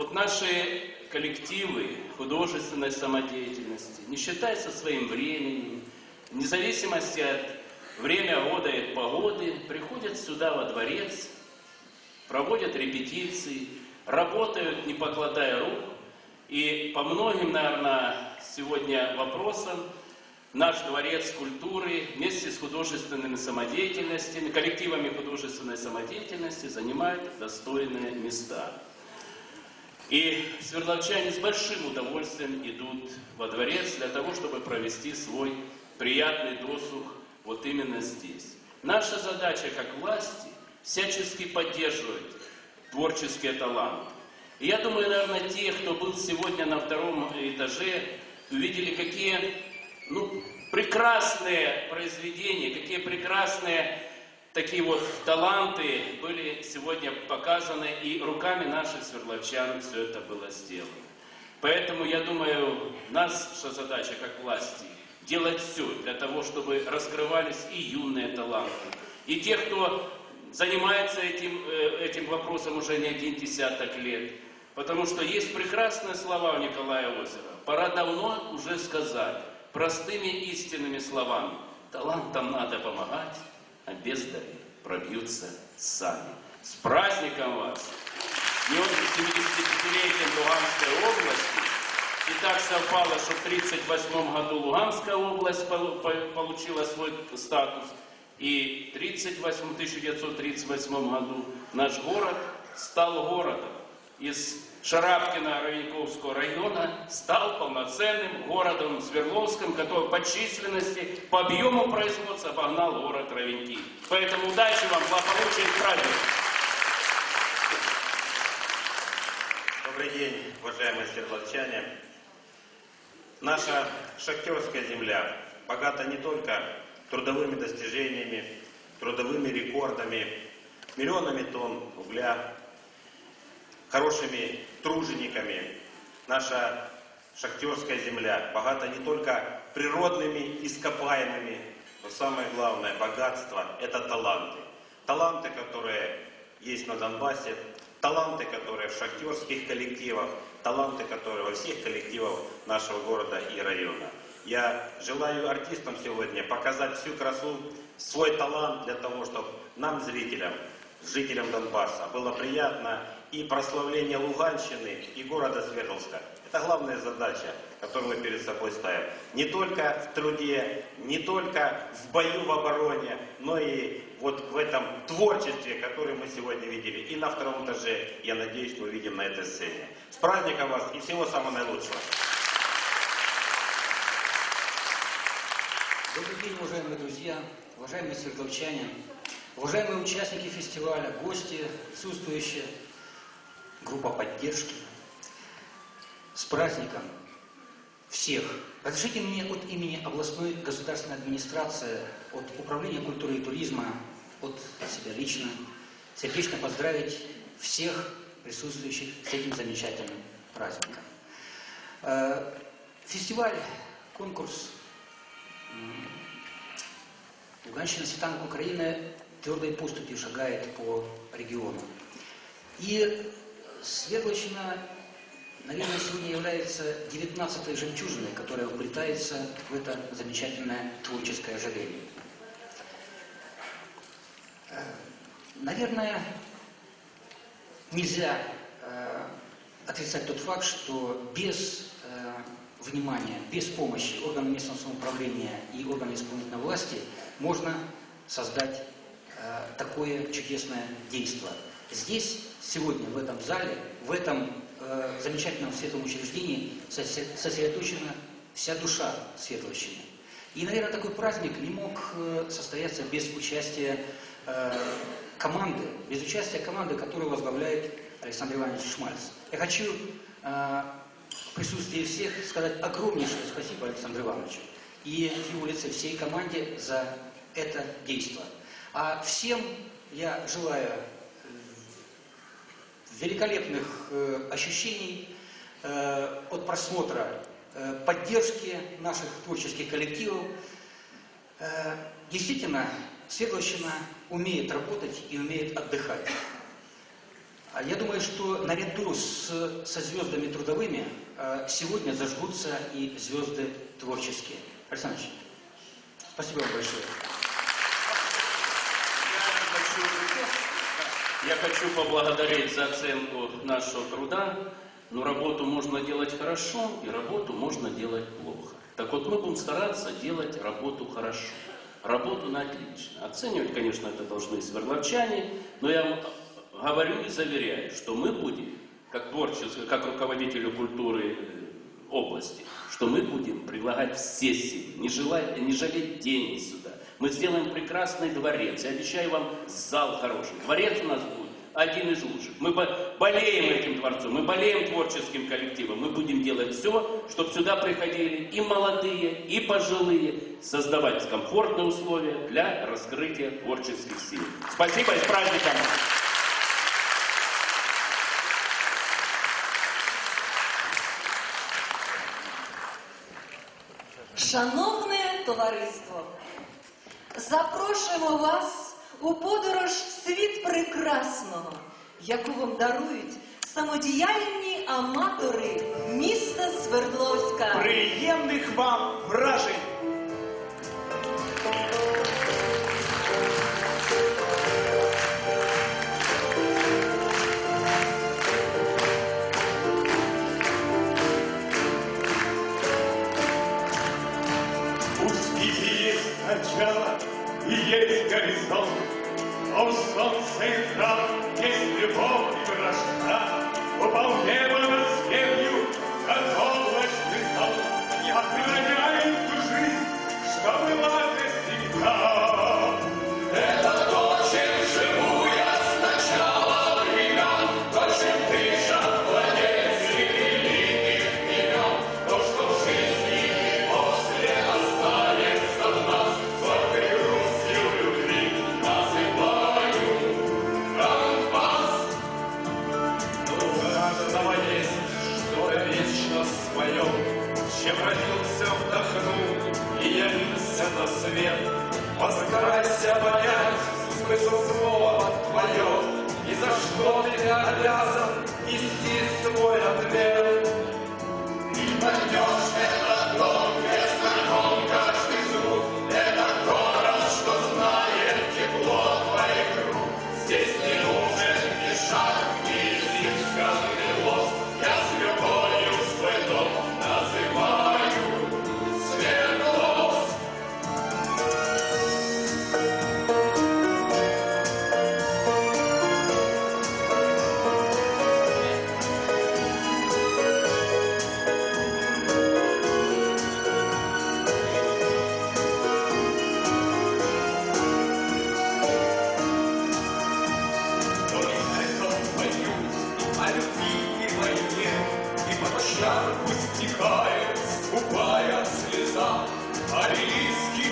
вот наши коллективы художественной самодеятельности, не считаясь своим временем, вне зависимости от времени года и погоды, приходят сюда во дворец, проводят репетиции, работают, не покладая рук. И по многим, наверное, сегодня вопросам наш дворец культуры вместе с художественными самодеятельностями, коллективами художественной самодеятельности занимает достойные места. И свердловчане с большим удовольствием идут во дворец для того, чтобы провести свой приятный досуг вот именно здесь. Наша задача как власти всячески поддерживать творческие таланты. И я думаю, наверное, те, кто был сегодня на втором этаже, увидели, какие ну, прекрасные произведения, какие прекрасные такие вот таланты были сегодня показаны, и руками наших свердловчан все это было сделано. Поэтому, я думаю, наша задача как власти делать все для того, чтобы раскрывались и юные таланты, и те, кто занимается этим, э, этим вопросом уже не один десяток лет. Потому что есть прекрасные слова у Николая Озера. Пора давно уже сказать, простыми истинными словами. Талантам надо помогать, а бездари пробьются сами. С праздником вас! Днем 75-летием Луганской области. И так совпало, что в 1938 году Луганская область получила свой статус. И в 1938 году наш город стал городом. Из Шарапкина Равеньковского района стал полноценным городом Свердловском, который по численности, по объему производства обогнал город Равеньки. Поэтому удачи вам, благополучия и праздников! Добрый день, уважаемые свердловчане. Наша шахтерская земля богата не только трудовыми достижениями, трудовыми рекордами, миллионами тонн угля, хорошими тружениками. Наша шахтерская земля богата не только природными ископаемыми, но самое главное богатство – это таланты. Таланты, которые есть на Донбассе, таланты, которые в шахтерских коллективах, таланты, которые во всех коллективах нашего города и района. Я желаю артистам сегодня показать всю красу, свой талант для того, чтобы нам, зрителям, жителям Донбасса, было приятно и прославление Луганщины и города Свердловска. Это главная задача, которую мы перед собой ставим. Не только в труде, не только в бою в обороне, но и вот в этом творчестве, которое мы сегодня видели. И на втором этаже, я надеюсь, мы увидим на этой сцене. С праздником вас и всего самого наилучшего. Добрый день, уважаемые друзья, уважаемые свердловчане, уважаемые участники фестиваля, гости, присутствующие группа поддержки. С праздником всех. Разрешите мне от имени областной государственной администрации, от Управления культуры и туризма, от себя лично, сердечно поздравить всех присутствующих с этим замечательным праздником. Э, фестиваль, конкурс Луганщина Светанок Украины твердой поступью шагает по региону. И Светлочина, наверное, сегодня является 19-й жемчужиной, которая уплетается в это замечательное творческое ожерелье. Э, наверное, нельзя э, отрицать тот факт, что без э, внимания, без помощи органов местного самоуправления и органов исполнительной власти можно создать э, такое чудесное действие. Здесь сегодня в этом зале, в этом э, замечательном светлом учреждении сосредоточена вся душа Светловщины. И, наверное, такой праздник не мог э, состояться без участия э, команды, без участия команды, которую возглавляет Александр Иванович Шмальц. Я хочу э, в присутствии всех сказать огромнейшее спасибо Александру Ивановичу и его лице всей команде за это действие. А всем я желаю великолепных э, ощущений э, от просмотра, э, поддержки наших творческих коллективов. Действительно, Светловщина умеет работать и умеет отдыхать. А Я думаю, что наряду с, со звездами трудовыми сегодня зажгутся и звезды творческие. Александр Ильич, спасибо вам большое. Я хочу, поблагодарить за оценку нашего труда. Но работу можно делать хорошо, и работу можно делать плохо. Так вот, мы будем стараться делать работу хорошо. Работу на отлично. Оценивать, конечно, это должны сверловчане, но я вам говорю и заверяю, что мы будем, как творчество, как руководителю культуры э, области, что мы будем предлагать все силы, не, желать, не жалеть денег сюда. Мы сделаем прекрасный дворец. Я обещаю вам зал хороший. Дворец у нас будет один из лучших. Мы бо- болеем этим дворцом, мы болеем творческим коллективом. Мы будем делать все, чтобы сюда приходили и молодые, и пожилые, создавать комфортные условия для раскрытия творческих сил. Спасибо и с праздником! Шановне товариство, запрошуємо вас у подорож в світ прекрасного, яку вам дарують самодіяльні аматори міста Свердловська. Приємних вам вражень! И есть горизонт, у солнца и трав есть любовь и красота. Упал небо над степью, как облачный сон. Я предлагаю ту жизнь, что была родился, вдохнул и явился на свет. Постарайся понять смысл слова твое, И за что ты обязан нести свой ответ. И поймешь глаза,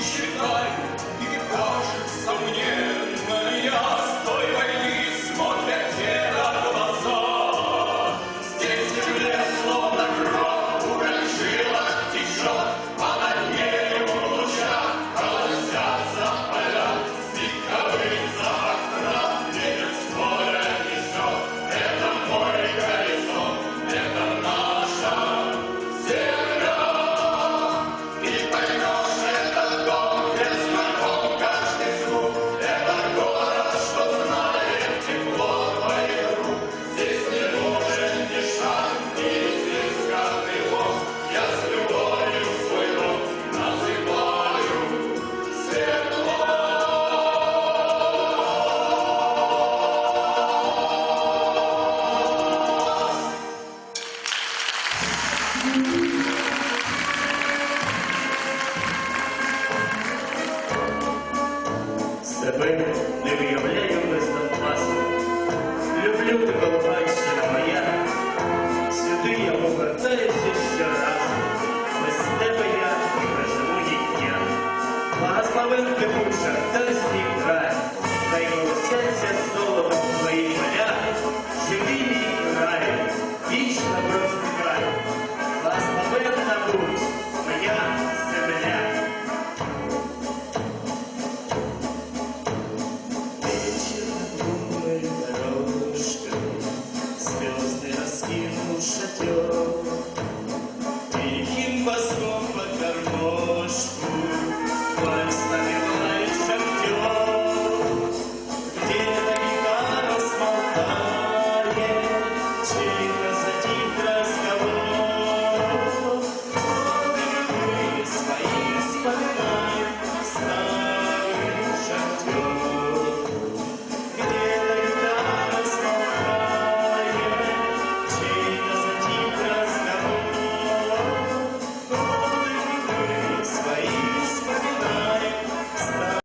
читай, chateau.